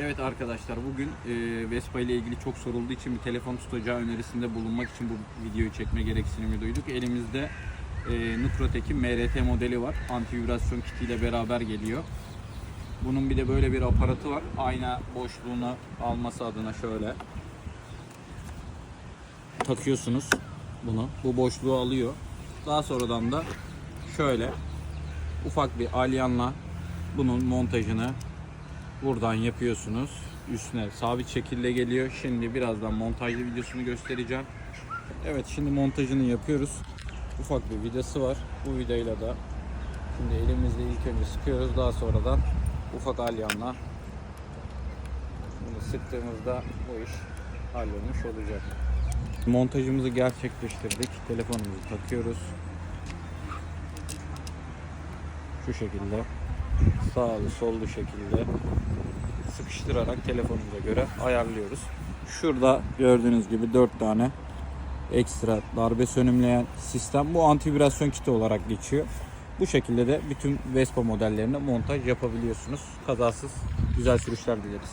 Evet arkadaşlar bugün e, Vespa ile ilgili çok sorulduğu için bir telefon tutacağı önerisinde bulunmak için bu videoyu çekme gereksinimi duyduk. Elimizde e, Nukrotec'in MRT modeli var. Antivibrasyon kiti ile beraber geliyor. Bunun bir de böyle bir aparatı var. Ayna boşluğunu alması adına şöyle takıyorsunuz bunu. Bu boşluğu alıyor. Daha sonradan da şöyle ufak bir alyanla bunun montajını buradan yapıyorsunuz. Üstüne sabit şekilde geliyor. Şimdi birazdan montajlı videosunu göstereceğim. Evet şimdi montajını yapıyoruz. Ufak bir vidası var. Bu vidayla da şimdi elimizle ilk önce sıkıyoruz. Daha sonradan ufak alyanla bunu sıktığımızda bu iş hallolmuş olacak. Montajımızı gerçekleştirdik. Telefonumuzu takıyoruz. Şu şekilde sağlı sollu şekilde sıkıştırarak telefonumuza göre ayarlıyoruz. Şurada gördüğünüz gibi 4 tane ekstra darbe sönümleyen sistem. Bu antivibrasyon kiti olarak geçiyor. Bu şekilde de bütün Vespa modellerine montaj yapabiliyorsunuz. Kazasız güzel sürüşler dileriz.